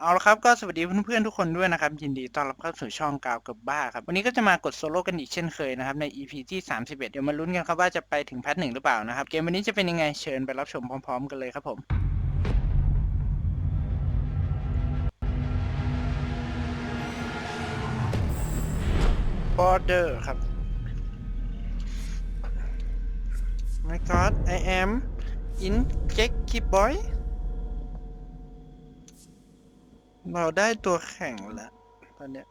เอาละครับก็สวัสดีเพื่อนๆทุกคนด้วยนะครับ ยินดีต้อนรับเข้าสู่ช่องกาวกับบ้าครับ วันนี้ก็จะมากดโซโล่กันอีกเช่นเคยนะครับใน EP ที่ 31 เดี๋ยวมาลุ้นกันครับว่าจะไปถึงแพทหนึ่งหรือเปล่านะครับ เกมวันนี้จะเป็นยังไงเชิญไปรับชมพร้อม ๆ กันเลยครับผม border ครับ my god I am in g e k y boy เราได้ตัวแข่งแล้ว ตอนเนี้ย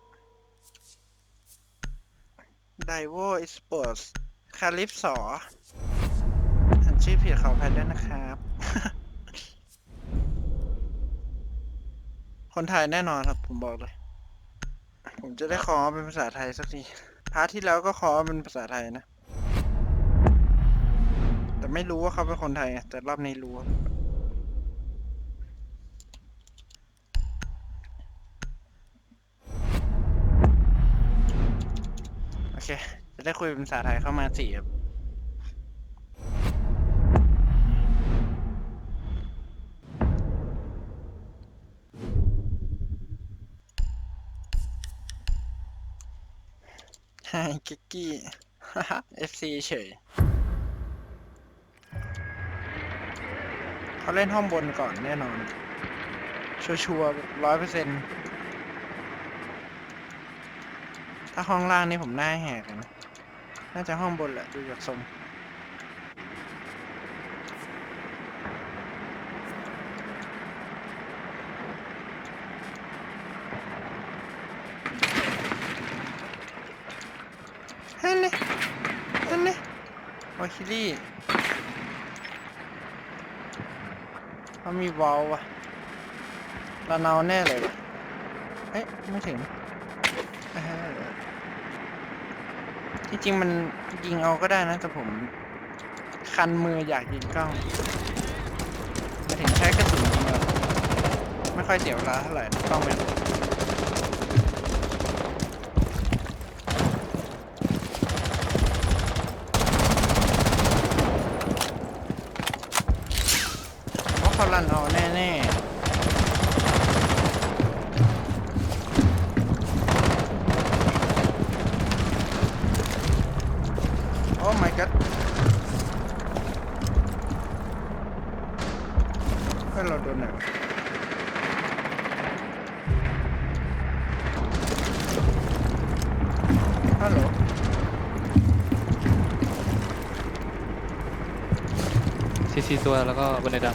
d i v o Esports คาลิฟสออ่านชื่อผิดขออภัยด้วยนะครับ คนไทยแน่นอนครับ ผมบอกเลย ผมจะได้ขอเป็นภาษาไทยสักที พาร์ทที่แล้วก็ขอเป็นภาษาไทยนะ แต่ไม่รู้ว่าเขาเป็นคนไทยแต่รอบนี้รู้ เค จะได้คุยเป็นภาษาไทยเข้ามาสี่ครับไฮกิกกี้ FC เฉยเขาเล่นห้องบนก่อนแน่นอน ชัวร์ร้อยเปอร์เซ็นต์ ถ้าห้องล่างนี่ผมหน้าแหกเลยนะ น่าจะห้องบนแหละดูจากทรงฮันเน่ฮันเน่วาคิลี่เขามีวอลวะลาเนาแน่เลยวะเอ๊ะไม่ถึงอ่า ที่จริงมันยิงเอาก็ได้นะ แต่ผมคันมืออยากยิงกล้องมาถึงใช้กระสุนยิงเอไม่ค่อยเสียเวลาเท่าไหร่กล้องแบบเพราะเขาลันเอาแน่ๆ ตัวแล้วก็บันไดด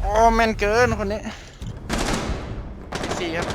โอ้แมนเกินคนนี้สี่ครับ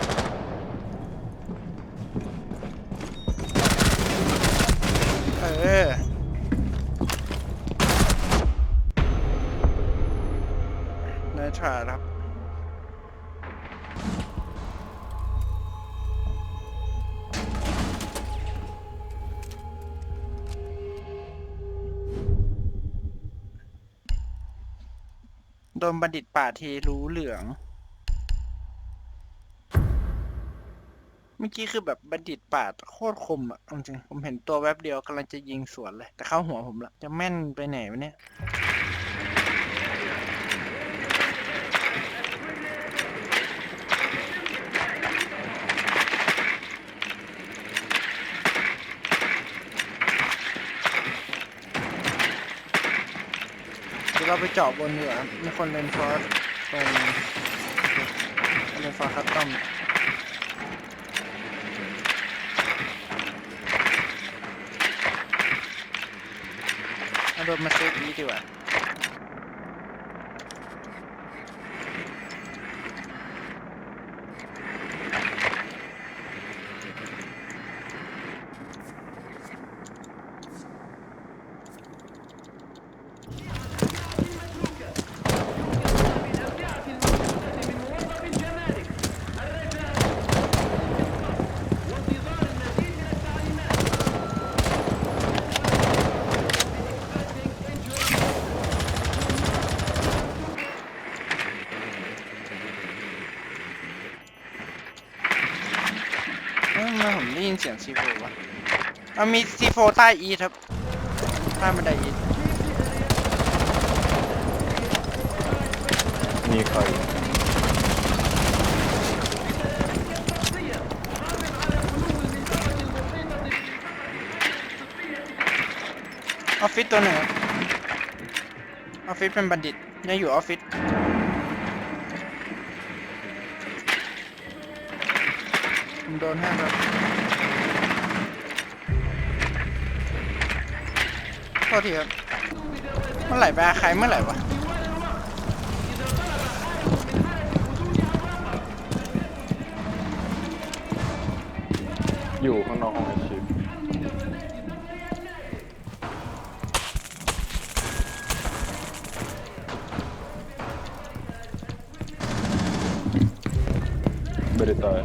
โดนบัณฑิตป่าเทรู้เหลือง เมื่อกี้คือแบบบัณฑิตป่าโคตรคมอะจริงผมเห็นตัวแวบเดียวกำลังจะยิงสวนเลย แต่เข้าหัวผมละ จะแม่นไปไหนวะเนี่ย เดี๋ยวเรา ไปเจาะบนเหนือมีคนเลนฟอร์สตรงเลนฟอร์สคัตตอมเอาโดนมาเซฟนี้ดีกว่าเอ้ยทำไมผมได้ยินเสียง ซีโฟวะมันมีซีโฟใต้อีทครับใต้บันไดอีทมีใครออฟฟิศตัวหนึ่งครับออฟฟิศเป็นบัณฑิตยังอยู่ออฟฟิศผมโดนให้ครับ ษทีครับเมื่อไหร่ไปอาใครเมื่อไหร่วะอยู่ข้างนอกห้องไอชิปไม่ได้ตาย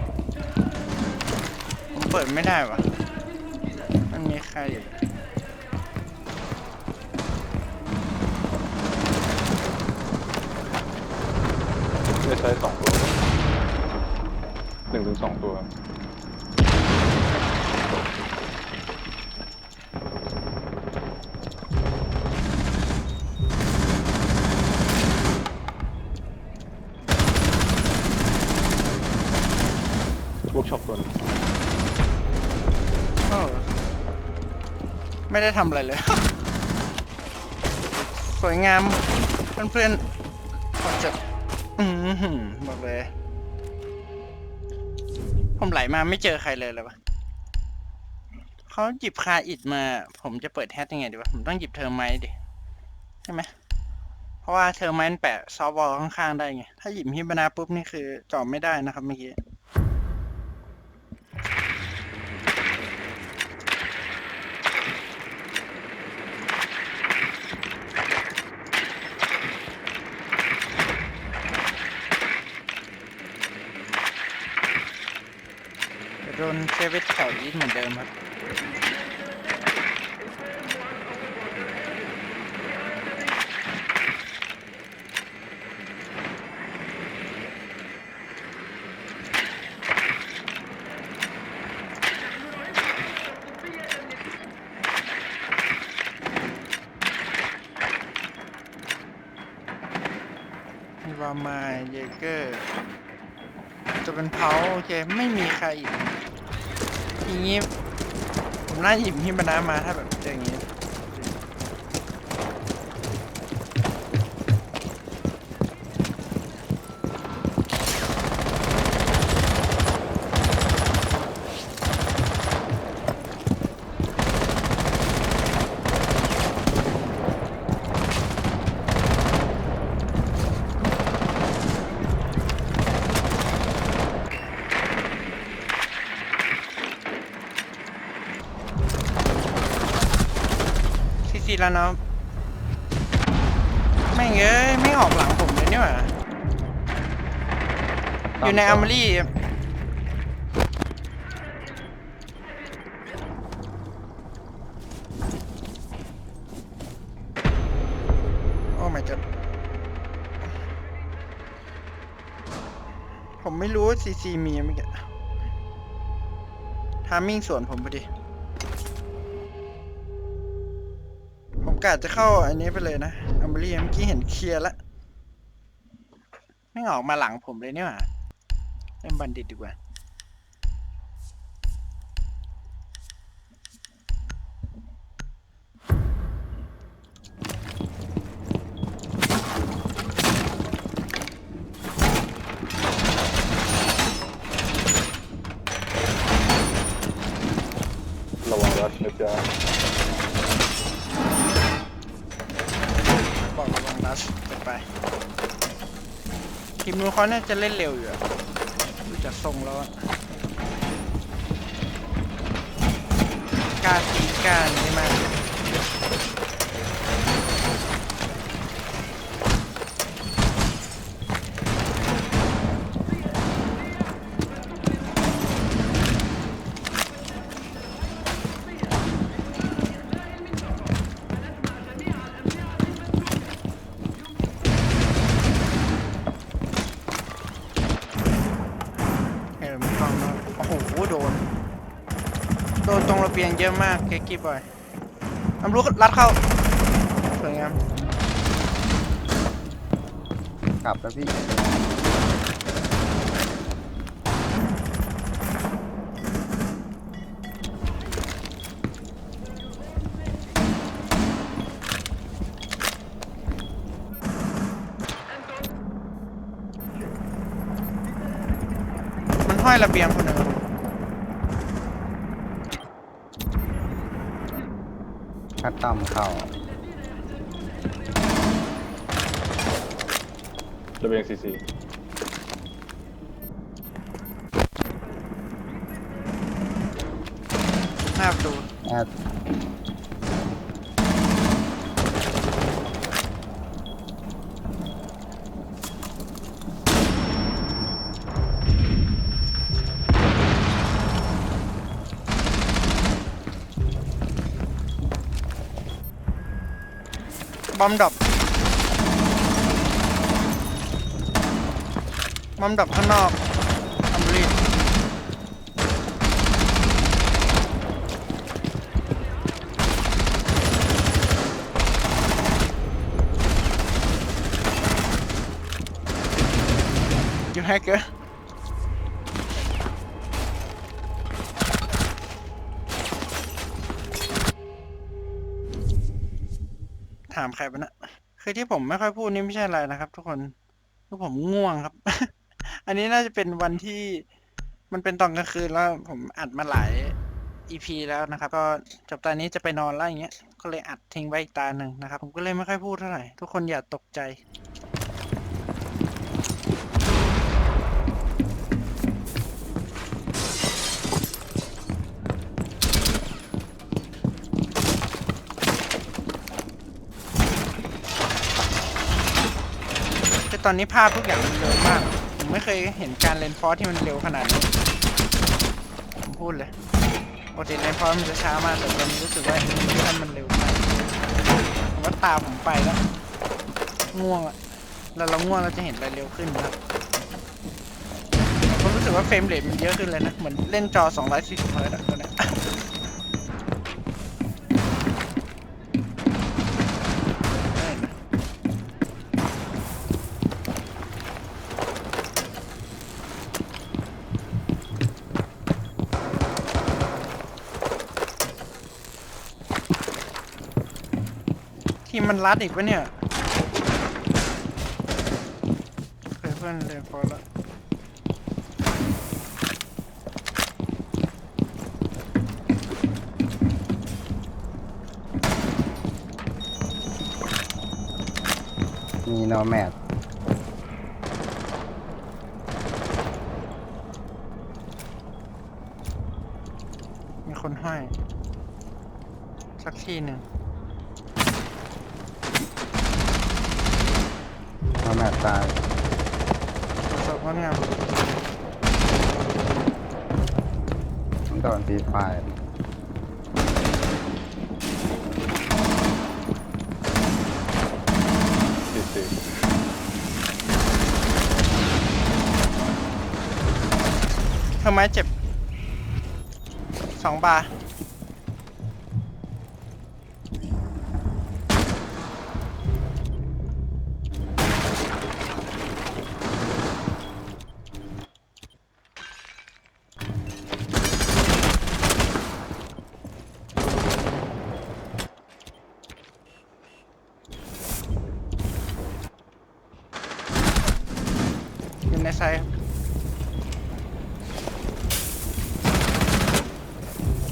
ผมเปิดไม่ได้วะ ไม่ได้ทำอะไรเลย สวยงาม เพื่อนๆขอจะอือหือบอกเลย ผมไหลมาไม่เจอใครเลยเลยวะเขาหยิบคาอิดมา ผมจะเปิดแฮชยังไงดีวะ ผมต้องหยิบเทอร์ไมต์ดิ ใช่ไหมเพราะว่าเทอร์ไมต์แปะซอฟต์วอลข้างๆได้ไง ถ้าหยิบฮิบานาปุ๊บนี่คือจอบไม่ได้นะครับเมื่อกี้ โดนเว่นเก่าอีกเหมือนเดิมครับวามาเยเกอร์ จะเป็นเพาโอเค ไม่มีใครอีก อย่างงี้ผมน่าหยิบฮิบานะมาถ้าแบบเจออย่างงี้ ซีซีแล้วเนาะแม่งเอ้ยไม่ออกหลังผมเลยนี่หว่าอยู่ในอัมมารีครับโอ้ my god ผมไม่รู้ว่าซีซีมีเมื่อกี้ทามมิ่งสวนผมพอดี ผมกะจะเข้าอันนี้ไปเลยนะอัมเบรีเมื่อกี้เห็นเคลียร์แล้วไม่ออกมาหลังผมเลยเนี่ยหว่าเล่นบันดิตดีกว่า ทีมนู้นเขาน่าจะเล่นเร็วอยู่อะดูจากทรงแล้วการตีการใช่ไหม กล้องแล้วโอ้โหโดน โดนตรงระเบียงเยอะมากเก๊กกี้บอยตำรู้รัดเข้าสวยงามกลับแล้วพี่ ระเบียงคนหนึ่งคัดต่ำเข่าระเบียงซีซีหน้าประตูแอดบ อมดรอปบอมดรอปข้างนอกอัมบรีดยูแฮกเกอร์ามใครปะนะคือที่ผมไม่ค่อยพูดนี่ไม่ใช่อะไรนะครับ ทุกคนคือผมง่วงครับ อันนี้น่าจะเป็นวันที่มันเป็นตอนกลางคืนแล้วผมอัดมาหลาย EP แล้วนะครับ ก็จบตอนนี้จะไปนอนแล้วอย่างเงี้ย ก็เลยอัดทิ้งไว้อีกตาหนึ่งนะครับ ผมก็เลยไม่ค่อยพูดเท่าไหร่ ทุกคนอย่าตกใจ ตอนนี้ภาพทุกอย่างมันเร็วมาก ผมไม่เคยเห็นการเลนฟอสที่มันเร็วขนาดนี้ ผมพูดเลยปกติเลนฟอสมันจะช้ามากแต่ตอนนี้รู้สึกว่าท่านมันเร็วมากผมว่าตาผมไปแล้ว ง่วงอะแล้วเราง่วงเราจะเห็นอะไรเร็วขึ้นครับผมรู้สึกว่าเฟรมเรทมันเยอะขึ้นเลยนะ เหมือนเล่นจอ 240เฮิร์ตอะตัวเนี้ ทีมมันรัดอีกปะเนี่ยเคยเพื่อนเลยพอละมีโนแมดมีคนห้อยสักทีหนึ่ง โนแมดตายตรวจสอบว่างามต้องโดนตีไฟซีซีเธอไม้เจ็บสองบาร์อยู่ในไซส์ครับ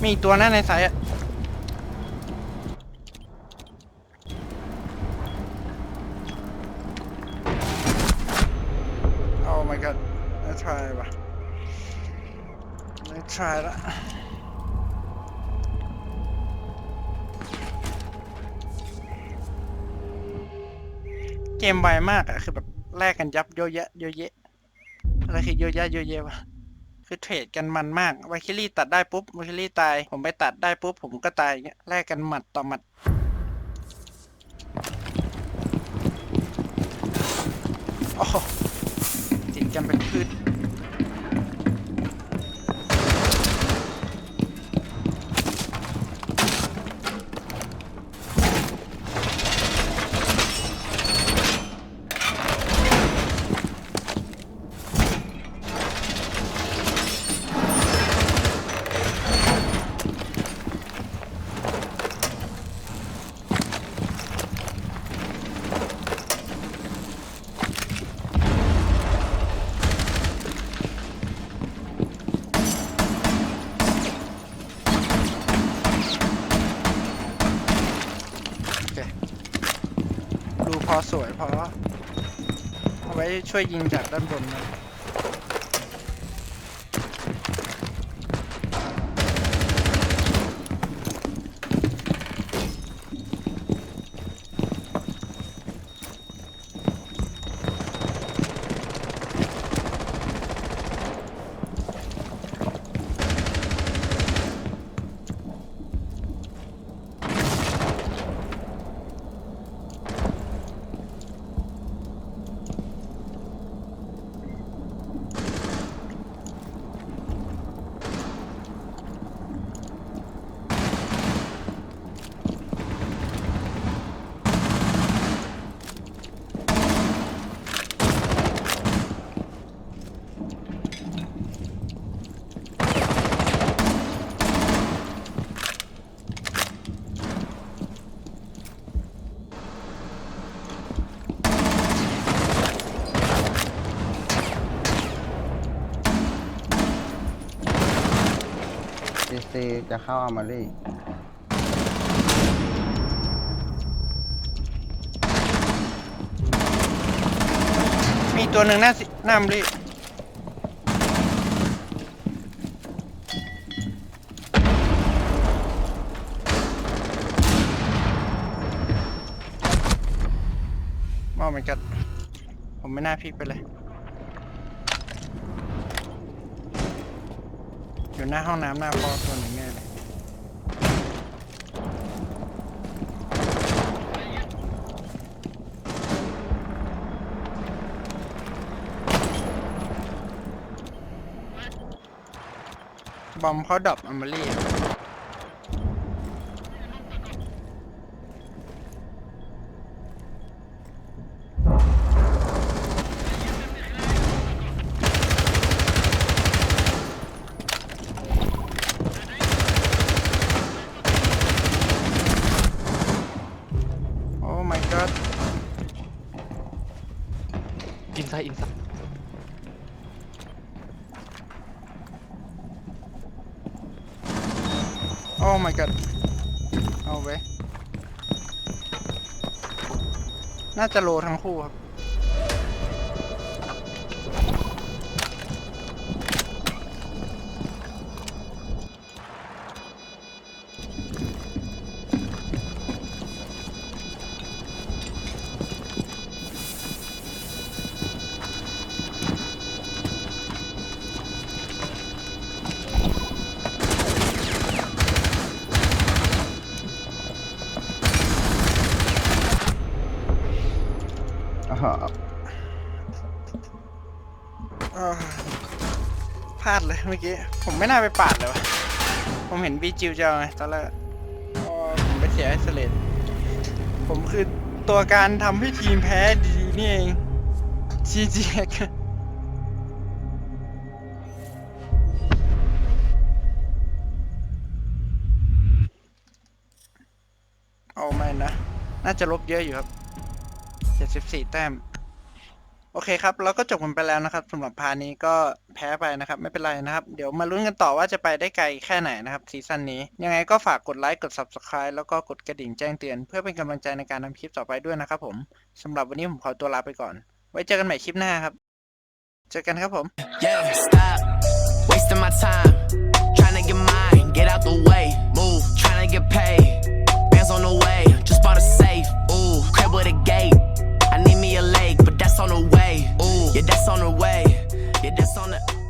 มีอีกตัวหน้าในไซส์อะโอ้ my god ไม่ try ว่ะไม่ try ละเกมไวมากอะคือแบบแลกกันยับเยอะแยะเยอะแยะอะไรคือเยอะแยะเยอะแยะวะ คือเทรดกันมันมากวาคิลี่ตัดได้ปุ๊บวาคิลี่ตาย ผมไปตัดได้ปุ๊บผมก็ตายอย่างเงี้ยแลกกันหมัดต่อหมัด สวยพอ เอาไว้ช่วยยิงจากด้านบนนะ ซีจะเข้าอามารีมีตัวหนึ่งหน้าสิหน้ามรีมอเหมือนกันผมไม่น่าพลิกไปเลย อยู่หน้าห้องน้ำหน้าพอตัวหนึ่งแน่เลยบอมเขาดับอัมเบรี่อะโอ้ my god อินไซด์อินไซด์โอ้ my god เอาไว้น่าจะโลทั้งคู่ครับ อ้าวเอ่อพลาดเลยเมื่อกี้ ผมไม่น่าไปปาดเลยวะผมเห็นบีจิวจะเอาไงตอนแรกผมไปเสียไอสเลตผมคือตัวการทำให้ทีมแพ้ดีนี่เองจีจีเอาไม่นะ น่าจะลบเยอะอยู่ครับ 74แต้ม โอเคครับ เราก็จบกันไปแล้วนะครับสำหรับพานี้ก็แพ้ไปนะครับ ไม่เป็นไรนะครับ เดี๋ยวมาลุ้นกันต่อว่าจะไปได้ไกลแค่ไหนนะครับซีซั่นนี้ ยังไงก็ฝากกดไลค์กด Subscribe แล้วก็กดกระดิ่งแจ้งเตือน เพื่อเป็นกำลังใจในการทำคลิปต่อไปด้วยนะครับผมสำหรับวันนี้ผมขอตัวลาไปก่อน ไว้เจอกันใหม่คลิปหน้าครับ เจอกันครับผม Yeah, stop wasting my time. Trying to get mine, get out the way. Move, trying to get paid. Bands on the way. that's on the way. Ooh, yeah, that's on the way. Yeah, that's on the.